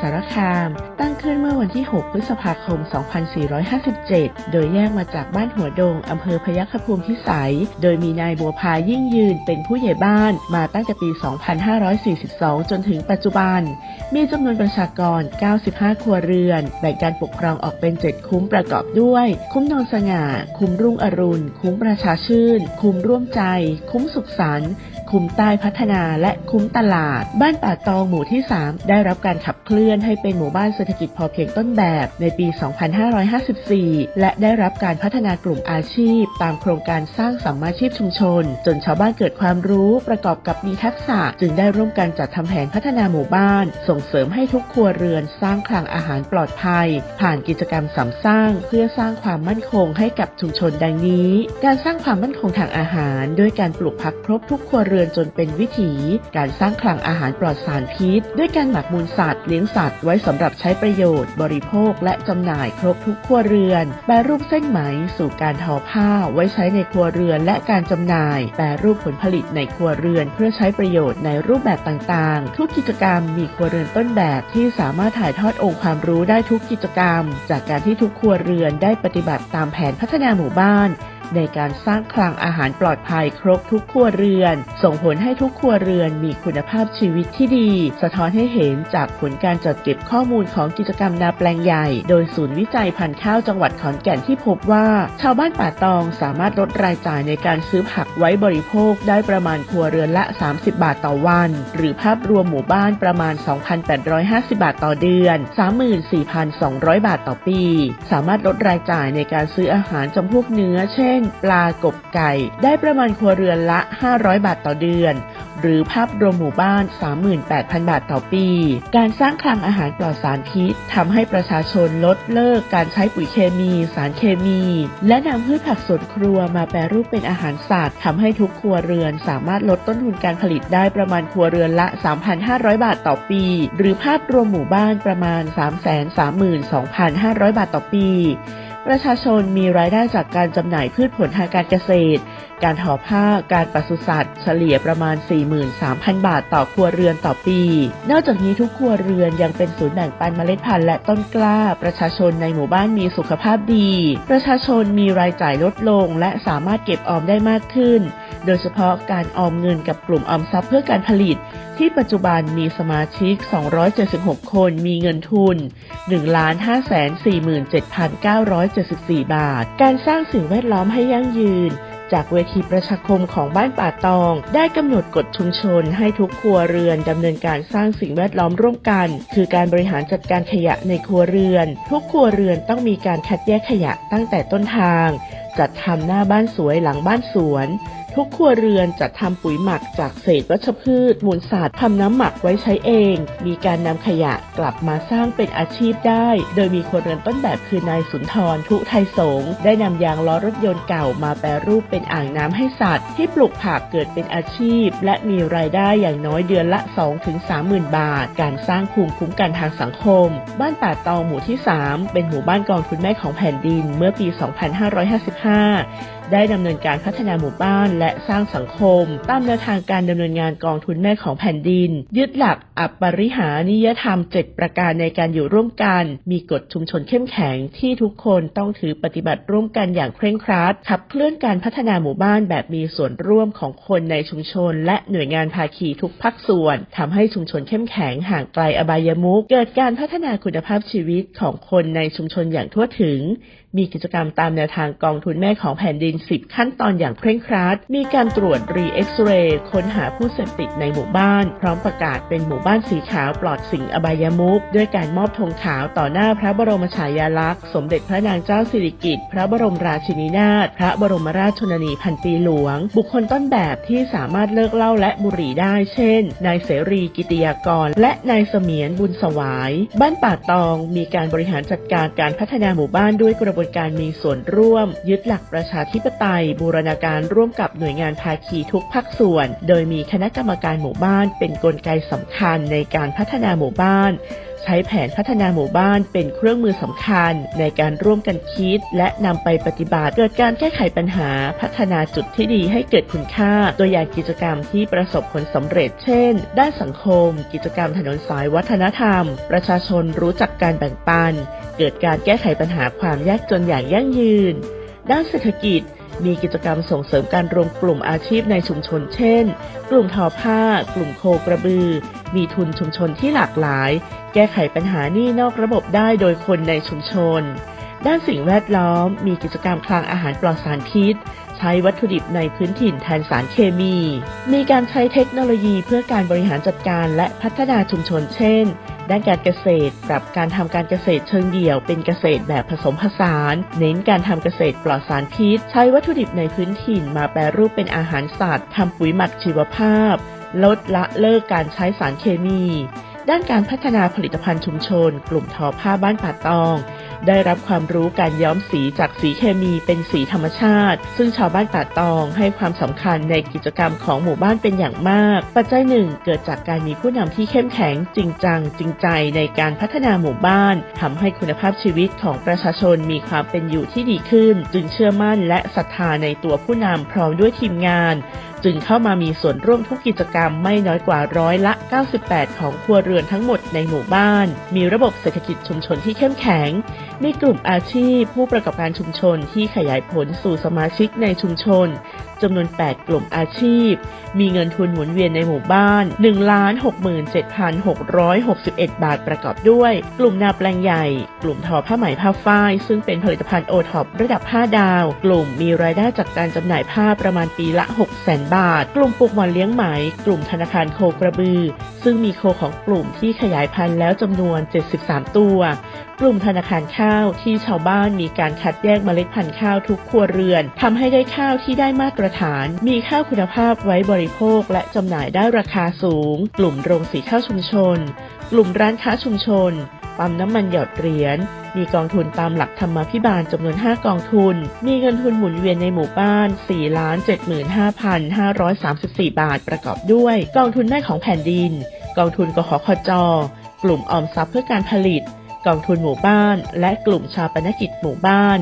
สารคาม ตั้งขึ้นเมื่อวันที่ 6 พฤษภาคม 2457 โดยแยกมาจากบ้านหัวดง อำเภอพยัคฆภูมิพิสัย โดยมีนายบัวพายิ่งยืนเป็นผู้ใหญ่บ้านมาตั้งแต่ปี 2542 จนถึงปัจจุบัน มีจำนวนประชากร 95 ครัวเรือน แบ่งการปกครองออกเป็น 7 คุ้มประกอบด้วย คุ้มนอนสง่า คุ้มรุ่งอรุณ คุ้มประชาชื่น คุ้มร่วมใจ คุ้มสุขสันต์คุ้มใต้พัฒนาและคุ้มตลาด บ้านป่าตองหมู่ที่ 3 ได้รับการขับเคลื่อนให้เป็นหมู่บ้านเศรษฐกิจพอเพียงต้นแบบในปี 2554 และได้รับการพัฒนากลุ่มอาชีพ ตามโครงการสร้างสัมมาชีพชุมชน จนชาวบ้านเกิดความรู้ประกอบกับมีทักษะ จึงได้ร่วมกันจัดทำแผนพัฒนาหมู่บ้าน ส่งเสริมให้ทุกครัวเรือนสร้างคลังอาหารปลอดภัย ผ่านกิจกรรมสำสร้าง เพื่อสร้างความมั่นคงให้กับชุมชนดังนี้ การสร้างความมั่นคงทางอาหาร ด้วยการปลูกผักครบทุกครัวเรือนจนเป็นวิถี การสร้างคลังอาหารปลอดสารพิษ ด้วยการหมักมูลสัตว์เลี้ยงสัตว์ไว้สำหรับใช้ประโยชน์ บริโภคและจำหน่ายครบทุกครัวเรือน แปรรูปเส้นไหมสู่การทอผ้าไว้ใช้ในครัวเรือนและการจำหน่าย แปรรูปผลผลิตในครัวเรือน เพื่อใช้ประโยชน์ในรูปแบบต่างๆ ทุกกิจกรรมมีครัวเรือนต้นแบบที่สามารถถ่ายทอดองค์ความรู้ได้ทุกกิจกรรม จากการที่ทุกครัวเรือนได้ปฏิบัติตามแผนพัฒนาหมู่บ้าน ในการสร้างคลังอาหารปลอดภัยครบทุกครัวเรือน ส่งผลให้ทุกครัวเรือนมีคุณภาพชีวิตที่ดี สะท้อนให้เห็นจากผลการจัดเก็บข้อมูลของกิจกรรมนาแปลงใหญ่ โดยศูนย์วิจัยพันธุ์ข้าวจังหวัดขอนแก่นที่พบว่า ชาวบ้านป่าตองสามารถลดรายจ่ายในการซื้อผักไว้บริโภคได้ประมาณครัวเรือนละ 30 บาทต่อวัน หรือภาพรวมหมู่บ้านประมาณ 2,850 บาทต่อเดือน 34,200 บาทต่อปี สามารถลดรายจ่ายในการซื้ออาหารจำพวกเนื้อ เช่นปลากบไก่ ได้ประมาณครัวเรือนละ 500 บาทต่อเดือน หรือภาพรวมหมู่บ้าน 38,000 บาทต่อปี การสร้างคลังอาหารปลอดสารพิษทำให้ประชาชนลดเลิกการใช้ปุ๋ยเคมี สารเคมี และนำพืชผักสวนครัวมาแปรรูปเป็นอาหารสัตว์ทำให้ทุกครัวเรือนสามารถลดต้นทุนการผลิตได้ประมาณครัวเรือนละ 3,500 บาทต่อปี หรือภาพรวมหมู่บ้านประมาณ 332,500 บาทต่อปี ประชาชนมีรายได้จากการจำหน่ายพืชผลทางการเกษตร การทอผ้า การปศุสัตว์ เฉลี่ยประมาณ 43,000 บาทต่อครัวเรือนต่อปี นอกจากนี้ทุกครัวเรือนยังเป็นศูนย์แบ่งปันเมล็ดพันธุ์และต้นกล้า ประชาชนในหมู่บ้านมีสุขภาพดี ประชาชนมีรายจ่ายลดลง และสามารถเก็บออมได้มากขึ้น โดยเฉพาะการออมเงินกับกลุ่มออมทรัพย์เพื่อการผลิต ที่ปัจจุบันมีสมาชิก 276 คนมีเงินทุน 1,547,974 บาท การสร้างสิ่งแวดล้อมให้ยั่งยืนจากเวทีประชาคมของบ้านป่าตอง ได้กำหนดกฎชุมชนให้ทุกครัวเรือนดำเนินการสร้างสิ่งแวดล้อมร่วมกัน คือการบริหารจัดการขยะในครัวเรือน ทุกครัวเรือนต้องมีการคัดแยกขยะตั้งแต่ต้นทาง จัดทำหน้าบ้านสวยหลังบ้านสวน ทุกครัวเรือนจัดทำปุ๋ยหมักจากเศษวัชพืช มูลสัตว์ทำน้ำหมักไว้ใช้เอง มีการนำขยะกลับมาสร้างเป็นอาชีพได้ โดยมีครัวเรือนต้นแบบคือนายสุนทรทุไทยสงฆ์ได้นำยางล้อรถยนต์เก่ามาแปรรูปเป็นอ่างน้ำให้สัตว์ ที่ปลูกผักเกิดเป็นอาชีพ และมีรายได้อย่างน้อยเดือนละ 2-30,000 บาท การสร้างภูมิคุ้มกันทางสังคม บ้านป่าตองหมู่ที่ 3 เป็นหมู่บ้านกองทุนแม่ของแผ่นดินเมื่อปี 2555 ได้ดำเนินการพัฒนาหมู่บ้านและและสร้างสังคม ตามแนวทางการดำเนินงานกองทุนแม่ของแผ่นดิน ยึดหลักอัปปริหานิยธรรม 7 ประการในการอยู่ร่วมกัน มีกฎชุมชนเข้มแข็งที่ทุกคนต้องถือปฏิบัติร่วมกันอย่างเคร่งครัดขับเคลื่อนการพัฒนาหมู่บ้านแบบมีส่วนร่วมของคนในชุมชน และหน่วยงานภาคีทุกภาคส่วนทำให้ชุมชนเข้มแข็งห่างไกลอบายมุขเกิดการพัฒนาคุณภาพชีวิตของคนในชุมชนอย่างทั่วถึง มีกิจกรรมตามแนวทางกองทุนแม่ของแผ่นดิน 10 ขั้นตอนอย่างเคร่งครัด มีการตรวจรีเอ็กซเรย์ค้นหาผู้เสพติดในหมู่บ้าน พร้อมประกาศเป็นหมู่บ้านสีขาวปลอดสิ่งอบายมุขด้วยการมอบธงขาวต่อหน้าพระบรมฉายาลักษณ์ สมเด็จพระนางเจ้าสิริกิติ์ พระบรมราชินีนาถ พระบรมราชชนนีพันปีหลวง บุคคลต้นแบบที่สามารถเลิกเหล้าและบุหรี่ได้ เช่น นายเสรีกิติยากร และนายเสมียนบุญสวาย บ้านป่าตอง มีการบริหารจัดการการพัฒนาหมู่บ้านด้วยกระบวนการมีส่วนร่วม ยึดหลักประชาธิปไตย บูรณาการร่วมกับหน่วยงานภาคีทุกภาคส่วน โดยมีคณะกรรมการหมู่บ้านเป็นนกลไกสำคัญในการพัฒนาหมู่บ้านใช้แผนพัฒนาหมู่บ้านเป็นเครื่องมือสำคัญ ในการร่วมกันคิด และนำไปปฏิบัติ เกิดการแก้ไขปัญหา พัฒนาจุดที่ดีให้เกิดคุณค่า ตัวอย่างกิจกรรมที่ประสบผลสำเร็จ เช่น ด้านสังคม กิจกรรมถนนสายวัฒนธรรม ประชาชนรู้จักการแบ่งปัน เกิดการแก้ไขปัญหาความยากจนอย่างยั่งยืน ด้านเศรษฐกิจมีกิจกรรมส่งเสริมการรวมกลุ่มอาชีพในชุมชนเช่น กลุ่มทอผ้า กลุ่มโคกระบือ มีทุนชุมชนที่หลากหลาย แก้ไขปัญหาหนี้นอกระบบได้โดยคนในชุมชน ด้านสิ่งแวดล้อม มีกิจกรรมคลังอาหารปลอดสารพิษ ใช้วัตถุดิบในพื้นถิ่นแทนสารเคมี มีการใช้เทคโนโลยีเพื่อการบริหารจัดการและพัฒนาชุมชนเช่น ด้านการเกษตร ปรับการทำการเกษตรเชิงเดี่ยว เป็นเกษตรแบบผสมผสาน เน้นการทำเกษตรปลอดสารพิษ ใช้วัตถุดิบในพื้นถิ่น มาแปรรูปเป็นอาหารสัตว์ทำปุ๋ยหมักชีวภาพ ลดละเลิกการใช้สารเคมี ด้านการพัฒนาผลิตภัณฑ์ชุมชน กลุ่มทอผ้าบ้านป่าตอง ได้รับความรู้การย้อมสีจากสีเคมีเป็นสีธรรมชาติ ซึ่งชาวบ้านป่าตองให้ความสำคัญในกิจกรรมของหมู่บ้านเป็นอย่างมาก ปัจจัยหนึ่งเกิดจากการมีผู้นำที่เข้มแข็งจริงจัง จริงใจในการพัฒนาหมู่บ้านทำให้คุณภาพชีวิตของประชาชนมีความเป็นอยู่ที่ดีขึ้น จึงเชื่อมั่นและศรัทธาในตัวผู้นำพร้อมด้วยทีมงานจึงเข้ามามีส่วนร่วมทุกกิจกรรมไม่น้อยกว่าร้อยละ 98 ของครัวเรือนทั้งหมดในหมู่บ้าน มีระบบเศรษฐกิจชุมชนที่เข้มแข็ง มีกลุ่มอาชีพผู้ประกอบการชุมชนที่ขยายผลสู่สมาชิกในชุมชนจำนวน 8 กลุ่มอาชีพ มีเงินทุนหมุนเวียนในหมู่บ้าน 1,67,661 บาทประกอบด้วย กลุ่มนาแปลงใหญ่ กลุ่มทอผ้าไหมผ้าฝ้าย ซึ่งเป็นผลิตภัณฑ์โอท็อประดับ 5 ดาว กลุ่มมีรายได้จากการจำหน่ายผ้าประมาณปีละ 600,000 บาท กลุ่มปลูกหมอนเลี้ยงไหม กลุ่มธนาคารโคกระบือ ซึ่งมีโคของกลุ่มที่ขยายพันธุ์แล้วจำนวน 73 ตัว กลุ่มธนาคารข้าวที่ชาวบ้านมีการคัดแยกเมล็ดพันธุ์ข้าวทุกครัวเรือนทำให้ได้ข้าวที่ได้มาตรฐาน มีข้าวคุณภาพไว้บริโภคและจำหน่ายได้ราคาสูง กลุ่มโรงสีข้าวชุมชน กลุ่มร้านค้าชุมชนปั๊มน้ำมันหยอดเหรียญ มีกองทุนตามหลักธรรมาภิบาลจำนวน 5 กองทุน มีเงินทุนหมุนเวียนในหมู่บ้าน 4,75,534 บาทประกอบด้วย กองทุนแม่ของแผ่นดิน กองทุนกขคจ กลุ่มออมทรัพย์เพื่อการผลิต กองทุนหมู่บ้าน และกลุ่มชาปนกิจหมู่บ้าน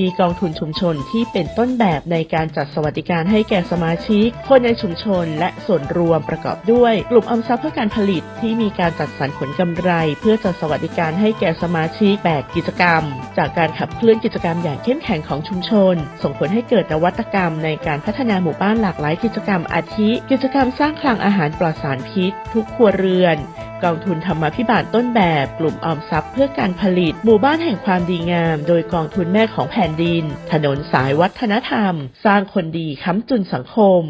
มีกองทุนชุมชนที่เป็นต้นแบบในการจัดสวัสดิการให้แก่สมาชิก คนในชุมชนและส่วนรวมประกอบด้วย กลุ่มออมทรัพย์เพื่อการผลิตที่มีการจัดสรรผลกำไร เพื่อจัดสวัสดิการให้แก่สมาชิกแบกกิจกรรม จากการขับเคลื่อนกิจกรรมอย่างเข้มแข็งของชุมชน ส่งผลให้เกิดนวัตกรรมในการพัฒนาหมู่บ้านหลากหลายกิจกรรมอาทิ กิจกรรมสร้างคลังอาหารปลอดสารพิษ ทุกครัวเรือนกองทุนธรรมาภิบาลต้นแบบ กลุ่มออมทรัพย์เพื่อการผลิต หมู่บ้านแห่งความดีงาม โดยกองทุนแม่ของแผ่นดิน ถนนสายวัฒนธรรม สร้างคนดีค้ำจุนสังคม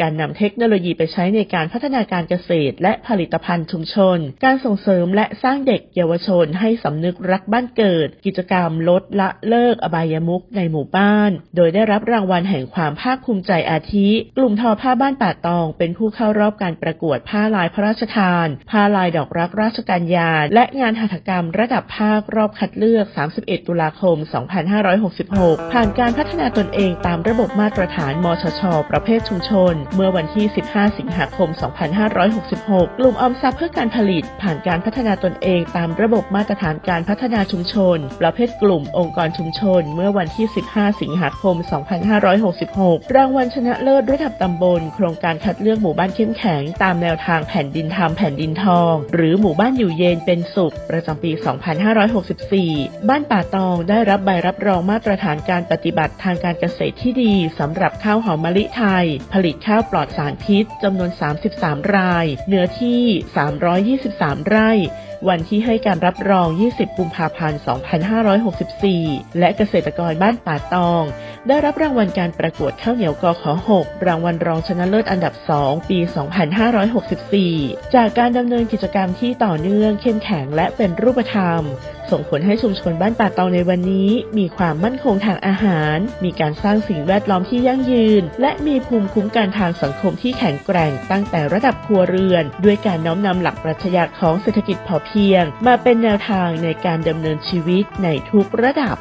การนำเทคโนโลยีไปใช้ในการพัฒนาการเกษตร และผลิตภัณฑ์ชุมชน การส่งเสริมและสร้างเด็กเยาวชนให้สำนึกรักบ้านเกิด กิจกรรมลดละเลิกอบายมุขในหมู่บ้าน โดยได้รับรางวัลแห่งความภาคภูมิใจอาทิ กลุ่มทอผ้าบ้านป่าตอง เป็นผู้เข้ารอบการประกวดผ้าลายพระราชทาน ผ้าลายดอกรักราชกัญญาและงานหัตถกรรมระดับภาครอบคัดเลือก 31 ตุลาคม 2566 ผ่านการพัฒนาตนเองตามระบบมาตรฐานมชช ประเภทชุมชนเมื่อวันที่ 15 สิงหาคม 2566 กลุ่มออมทรัพย์เพื่อการผลิต ผ่านการพัฒนาตนเองตามระบบมาตรฐานการพัฒนาชุมชน ประเภทกลุ่มองค์กรชุมชน เมื่อวันที่ 15 สิงหาคม 2566 รางวัลชนะเลิศระดับตำบล โครงการคัดเลือกหมู่บ้านเข้มแข็ง ตามแนวทางแผ่นดินธรรมแผ่นดินทอง หรือหมู่บ้านอยู่เย็นเป็นสุข ประจำปี 2564 บ้านป่าตองได้รับใบรับรองมาตรฐานการปฏิบัติทางการเกษตรที่ดีสำหรับข้าวหอมมะลิไทย ผลิตข้าวปลอดสารพิษจำนวน 33 ราย เนื้อที่ 323 ไร่ วันที่ให้การรับรอง 20 กุมภาพันธ์ 2564 และเกษตรกรบ้านป่าตอง ได้รับรางวัลการประกวดข้าวเหนียวกอขอ6รางวัลรองชนะเลิศอันดับ 2 ปี 2564 จากการดำเนินกิจกรรมที่ต่อเนื่องเข้มแข็งและเป็นรูปธรรม ส่งผลให้ชุมชนบ้านป่าตองในวันนี้ มีความมั่นคงทางอาหาร มีการสร้างสิ่งแวดล้อมที่ยั่งยืน และมีภูมิคุ้มกันทางสังคมที่แข็งแกร่งตั้งแต่ระดับครัวเรือน ด้วยการน้อมนำหลักปรัชญาของเศรษฐกิจพอเพียง มาเป็นแนวทางในการดำเนินชีวิตในทุกระดับ